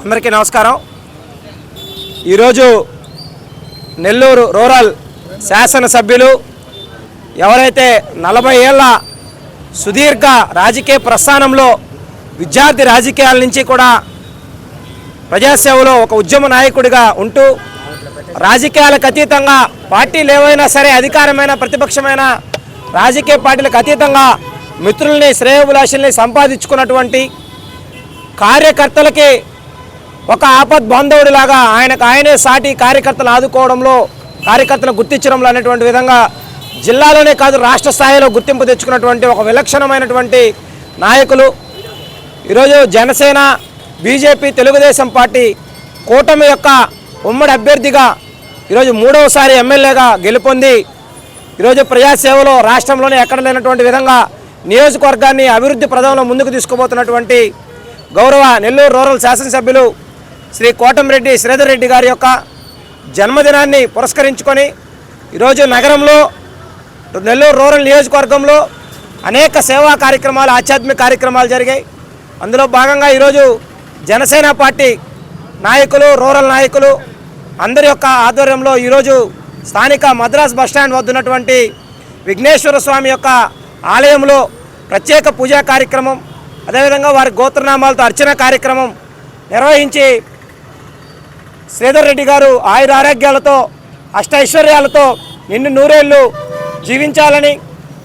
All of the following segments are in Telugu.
అందరికీ నమస్కారం. ఈరోజు నెల్లూరు రూరల్ శాసనసభ్యులు ఎవరైతే నలభై ఏళ్ళ సుదీర్ఘ రాజకీయ ప్రస్థానంలో విద్యార్థి రాజకీయాల నుంచి కూడా ప్రజాసేవలో ఒక ఉద్యమ నాయకుడిగా ఉంటూ రాజకీయాలకు అతీతంగా పార్టీలు ఏవైనా సరే అధికారమైన ప్రతిపక్షమైన రాజకీయ పార్టీలకు అతీతంగా మిత్రుల్ని శ్రేయోభిలాషుల్ని సంపాదించుకున్నటువంటి కార్యకర్తలకి ఒక ఆపద్ బాంధవుడిలాగా ఆయనకు ఆయనే సాటి కార్యకర్తలు ఆదుకోవడంలో కార్యకర్తలు గుర్తించడంలో అనేటువంటి విధంగా జిల్లాలోనే కాదు రాష్ట్ర స్థాయిలో గుర్తింపు తెచ్చుకున్నటువంటి ఒక విలక్షణమైనటువంటి నాయకులు. ఈరోజు జనసేన బీజేపీ తెలుగుదేశం పార్టీ కూటమి యొక్క ఉమ్మడి అభ్యర్థిగా ఈరోజు మూడవసారి ఎమ్మెల్యేగా గెలుపొంది. ఈరోజు ప్రజాసేవలో రాష్ట్రంలోనే ఎక్కడ లేనటువంటి విధంగా నియోజకవర్గాన్ని అభివృద్ధి ప్రదంలో ముందుకు తీసుకుపోతున్నటువంటి గౌరవ నెల్లూరు రూరల్ శాసనసభ్యులు శ్రీ కోటంరెడ్డి శ్రీధర్ రెడ్డి గారి యొక్క జన్మదినాన్ని పురస్కరించుకొని ఈరోజు నగరంలో నెల్లూరు రూరల్ నియోజకవర్గంలో అనేక సేవా కార్యక్రమాలు ఆధ్యాత్మిక కార్యక్రమాలు జరిగాయి. అందులో భాగంగా ఈరోజు జనసేన పార్టీ నాయకులు రూరల్ నాయకులు అందరి యొక్క ఆధ్వర్యంలో ఈరోజు స్థానిక మద్రాస్ బస్టాండ్ వద్ద ఉన్నటువంటి విఘ్నేశ్వర స్వామి యొక్క ఆలయంలో ప్రత్యేక పూజా కార్యక్రమం అదేవిధంగా వారి గోత్రనామాలతో అర్చన కార్యక్రమం నిర్వహించి శ్రీధర్ రెడ్డి గారు ఆయుర ఆరోగ్యాలతో అష్టైశ్వర్యాలతో నిన్ను నూరేళ్ళు జీవించాలని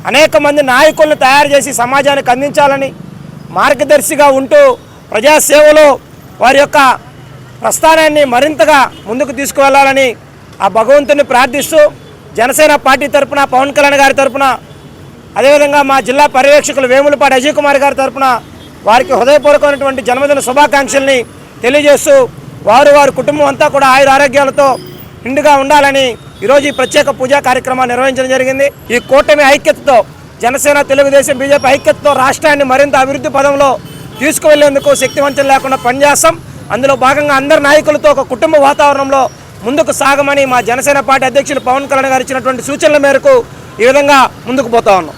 అనేక మంది నాయకులను తయారు చేసి సమాజానికి అందించాలని మార్గదర్శిగా ఉంటూ ప్రజాసేవలో వారి యొక్క ప్రస్థానాన్ని మరింతగా ముందుకు తీసుకువెళ్ళాలని ఆ భగవంతుని ప్రార్థిస్తూ జనసేన పార్టీ తరపున పవన్ కళ్యాణ్ గారి తరపున అదేవిధంగా మా జిల్లా పర్యవేక్షకులు వేములపాటి అజయ్ కుమార్ గారి తరపున వారికి హృదయపూర్వకమైనటువంటి జన్మదిన శుభాకాంక్షల్ని తెలియజేస్తూ వారు వారి కుటుంబం అంతా కూడా ఆయుర ఆరోగ్యాలతో నిండుగా ఉండాలని ఈరోజు ఈ ప్రత్యేక పూజా కార్యక్రమాన్ని నిర్వహించడం జరిగింది. ఈ కూటమి ఐక్యతతో జనసేన తెలుగుదేశం బీజేపీ ఐక్యతతో రాష్ట్రాన్ని మరింత అభివృద్ధి పదంలో తీసుకువెళ్ళేందుకు శక్తివంతం లేకుండా పనిచేస్తాం. అందులో భాగంగా అందరి నాయకులతో ఒక కుటుంబ వాతావరణంలో ముందుకు సాగమని మా జనసేన పార్టీ అధ్యక్షులు పవన్ కళ్యాణ్ గారు ఇచ్చినటువంటి సూచనల మేరకు ఈ విధంగా ముందుకు పోతా ఉన్నాం.